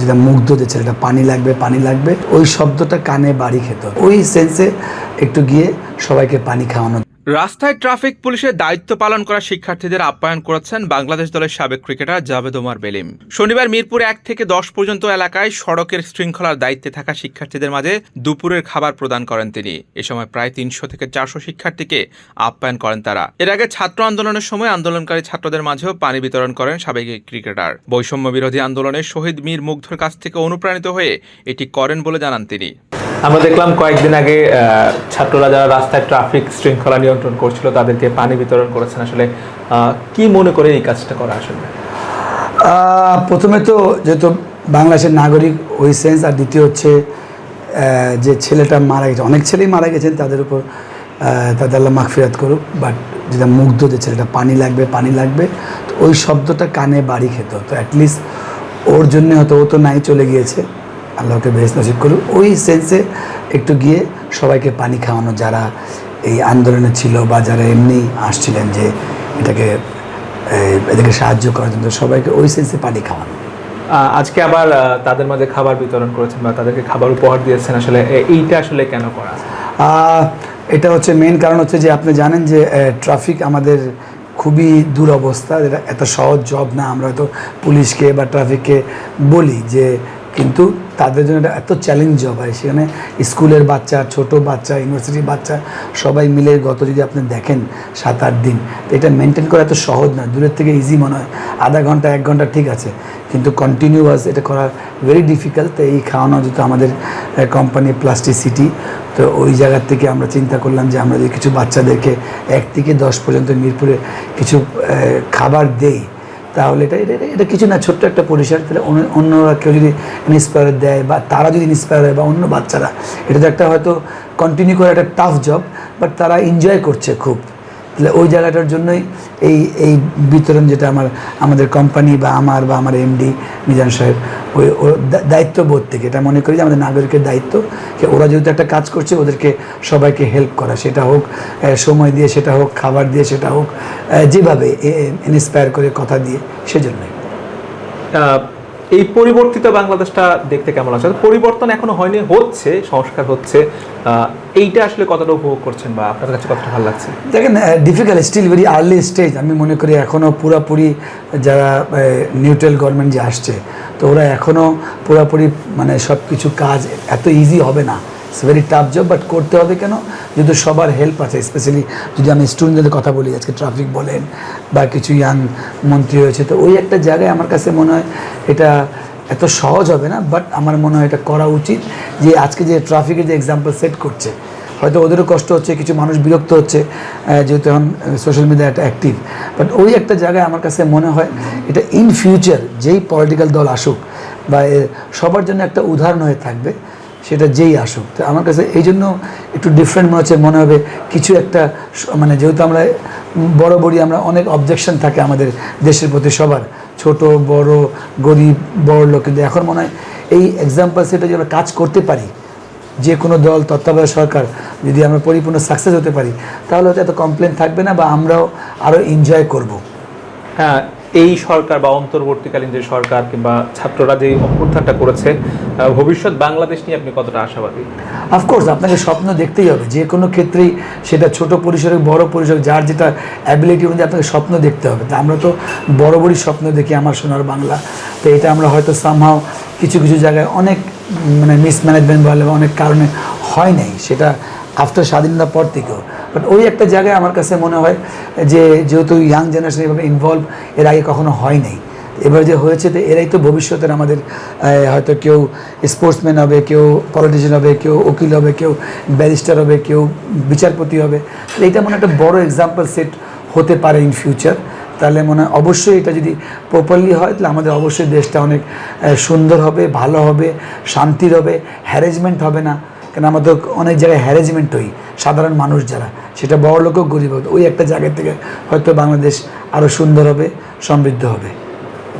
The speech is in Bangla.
যেটা মুগ্ধ যে ছেলেটা, পানি লাগবে পানি লাগবে, ওই শব্দটা কানে বাড়ি খেত ওই সেন্সে একটু গিয়ে সবাইকে পানি খাওয়ানো রাস্তায় ট্রাফিক পুলিশের দায়িত্ব পালন করা শিক্ষার্থীদের আপ্যায়ন করেছেন বাংলাদেশ দলের সাবেক ক্রিকেটার জাভেদ ওমার বেলিম। শনিবার মিরপুর এক থেকে দশ পর্যন্ত এলাকায় সড়কের শৃঙ্খলার দায়িত্বে থাকা শিক্ষার্থীদের মাঝে দুপুরের খাবার প্রদান করেন তিনি। এ সময় প্রায় তিনশো থেকে চারশো শিক্ষার্থীকে আপ্যায়ন করেন তারা। এর আগে ছাত্র আন্দোলনের সময় আন্দোলনকারী ছাত্রদের মাঝেও পানি বিতরণ করেন সাবেক ক্রিকেটার। বৈষম্য বিরোধী আন্দোলনে শহীদ মীর মুগ্ধর কাছ থেকে অনুপ্রাণিত হয়ে এটি করেন বলে জানান তিনি। আমরা দেখলাম কয়েকদিন আগে ছাত্ররা যারা রাস্তায় ট্রাফিক শৃঙ্খলা নিয়ন্ত্রণ করছিল, তাদেরকে পানি বিতরণ করেছেন আসলে। কি মনে করে এই কাজটা করা আসলে? প্রথমে তো যেহেতু বাংলাদেশের নাগরিক ওই সেন্স আর দ্বিতীয় হচ্ছে যে ছেলেটা মারা গেছে, অনেক ছেলেই মারা গেছেন, তাদের উপর তাদের আল্লাহ মাগফিরাত করুক বাট যেটা মুগ্ধ যে ছেলেটা পানি লাগবে পানি লাগবে, তো ওই শব্দটা কানে বাড়ি খেত, তো অ্যাটলিস্ট ওর জন্য হয়তো ও তো নাই, চলে গিয়েছে। আল্লাহকে বেশ নসিব করুক ওই সেন্সে একটু গিয়ে সবাইকে পানি খাওয়ানো যারা এই আন্দোলনে ছিল বা যারা এমনি আসছিলেন যে এটাকে এদেরকে সাহায্য করার জন্য সবাইকে ওই সেন্সে পানি খাওয়ানো। আজকে আবার তাদের মাঝে খাবার বিতরণ করেছেন বা তাদেরকে খাবার উপহার দিয়েছেন। আসলে এইটা আসলে কেন করা এটা হচ্ছে মেন কারণ হচ্ছে যে আপনি জানেন যে ট্রাফিক আমাদের খুবই দুরবস্থা এটা এত সহজ জব না আমরা হয়তো পুলিশকে বা ট্রাফিককে বলি যে কিন্তু তাদের জন্য এটা এত চ্যালেঞ্জ জব হয়। সেখানে স্কুলের বাচ্চা, ছোট বাচ্চা ইউনিভার্সিটির বাচ্চা, সবাই মিলে গত যদি আপনি দেখেন সাত, আট দিন, তো এটা মেনটেন করা এত সহজ না। দূরের থেকে ইজি মনে হয়। আধা ঘণ্টা, এক ঘণ্টা ঠিক আছে। কিন্তু কন্টিনিউয়াস এটা করা ভেরি ডিফিকাল্ট তো এই খাওয়ানো যেহেতু আমাদের কোম্পানি প্লাস্টিসিটি তো ওই জায়গার থেকে আমরা চিন্তা করলাম যে আমরা যদি কিছু বাচ্চাদেরকে এক থেকে দশ পর্যন্ত মিরপুরে কিছু খাবার দেই তাহলে এটা এটা এটা কিছু না, ছোট্ট একটা পরিসর, তাহলে অন্য- অন্যরা কেউ যদি ইন্সপায়ার দেয় বা তারা যদি ইন্সপায়ার হয় বা অন্য বাচ্চারা, এটা তো একটা হয়তো কন্টিনিউ করা একটা টাফ জব বাট তারা এনজয় করছে খুব। তাহলে ওই জায়গাটার জন্যই এই এই বিতরণ যেটা আমার, আমাদের কোম্পানি বা আমার বা আমার এমডি মিজান সাহেব, ওই দায়িত্ববোধ থেকে। এটা মনে করি যে আমাদের নাগরিকের দায়িত্ব যে ওরা যেহেতু একটা কাজ করছে, ওদেরকে সবাইকে হেল্প করা। সেটা হোক সময় দিয়ে, সেটা হোক, খাবার দিয়ে, সেটা হোক যেভাবে ইন্সপায়ার করে কথা দিয়ে, সেজন্যই। এই পরিবর্তিত বাংলাদেশটা দেখতে কেমন আছে পরিবর্তন এখনও হয়নি, হচ্ছে, সংস্কার হচ্ছে। এইটা আসলে কতটা উপভোগ করছেন বা আপনার কাছে কতটা ভালো লাগছে? দেখেন difficult still very early stage আমি মনে করি এখনও পুরাপুরি যারা নিউট্রাল গভর্নমেন্ট যে আসছে, তো ওরা এখনও পুরাপুরি মানে সব কিছু কাজ এত ইজি হবে না। It's very tough job but করতে হবে কেন? যেহেতু সবার হেল্প আছে স্পেশালি যদি আমি স্টুডেন্টদের কথা বলি, আজকে ট্রাফিক বলেন বা কিছু ইয়াং মন্ত্রী হয়েছে তো ওই একটা জায়গায় আমার কাছে মনে হয় এটা এত সহজ হবে না বাট আমার মনে হয় এটা করা উচিত যে আজকে যে ট্রাফিকের যে এক্সাম্পল সেট করছে, হয়তো ওদেরও কষ্ট হচ্ছে, কিছু মানুষ বিরক্ত হচ্ছে যেহেতু এখন সোশ্যাল মিডিয়া একটা অ্যাক্টিভ বাট ওই একটা জায়গায় আমার কাছে মনে হয় এটা ইন ফিউচার যেই পলিটিক্যাল দল আসুক, বা সবার জন্য একটা উদাহরণ হয়ে থাকবে সেটা যেই আসুক। তো আমার কাছে এই জন্য একটু ডিফারেন্ট মনে হচ্ছে, মনে হবে কিছু একটা মানে যেহেতু আমরা বড় বড়ি আমরা অনেক অবজেকশন থাকে আমাদের দেশের প্রতি সবার, ছোট, বড়, গরিব, বড় লোক, কিন্তু এখন মনে হয় এই এক্সাম্পল সেটা যদি আমরা কাজ করতে পারি যে কোনো দল, তত্ত্বাবধায়ক সরকার, যদি আমরা পরিপূর্ণ সাকসেস হতে পারি, তাহলে হয়তো এত কমপ্লেন থাকবে না বা আমরাও আরও এনজয় করব। হ্যাঁ এই সরকার বা অন্তর্বর্তীকালীন যে সরকার কিংবা ছাত্ররা যে অভ্যুত্থানটা করেছে ভবিষ্যৎ বাংলাদেশ নিয়ে আপনি কতটা আশাবাদী? অফকোর্স আপনাকে স্বপ্ন দেখতেই হবে। যে কোনো ক্ষেত্রেই সেটা ছোট পরিসরে, বড় পরিসরে, যার যেটা অ্যাবিলিটি অনুযায়ী আপনাকে স্বপ্ন দেখতে হবে। তা আমরা তো বড় স্বপ্ন দেখি আমার সোনার বাংলা। তো এটা আমরা হয়তো সামহাও কিছু কিছু জায়গায় অনেক মানে মিসম্যানেজমেন্ট বলে অনেক কারণে হয় নাই। সেটা আফটার স্বাধীনতার পর থেকেও। বাট ওই একটা জায়গায় আমার কাছে মনে হয় যে, যেহেতু ইয়াং জেনারেশন এভাবে ইনভলভ এর আগে কখনো হয় নাই। এবার যে হয়েছে, তো এরাই তো ভবিষ্যতের আমাদের হয়তো কেউ স্পোর্টসম্যান হবে, কেউ পলিটিশিয়ান হবে, কেউ উকিল হবে, কেউ ব্যারিস্টার হবে, কেউ বিচারপতি হবে। এটা মনে একটা বড় এক্সাম্পল সেট হতে পারে ইন ফিউচার তাহলে মনে হয় অবশ্যই এটা যদি প্রপারলি হয়, তাহলে আমাদের অবশ্যই দেশটা অনেক সুন্দর হবে, ভালো হবে, শান্তির হবে হ্যারেজমেন্ট হবে না। কেন আমাদের অনেক জায়গায় হ্যারেজমেন্ট হই, সাধারণ মানুষ যারা, সেটা বড় লোকও গরিব ওই একটা জায়গা থেকে হয়তো বাংলাদেশ আরও সুন্দর হবে, সমৃদ্ধ হবে।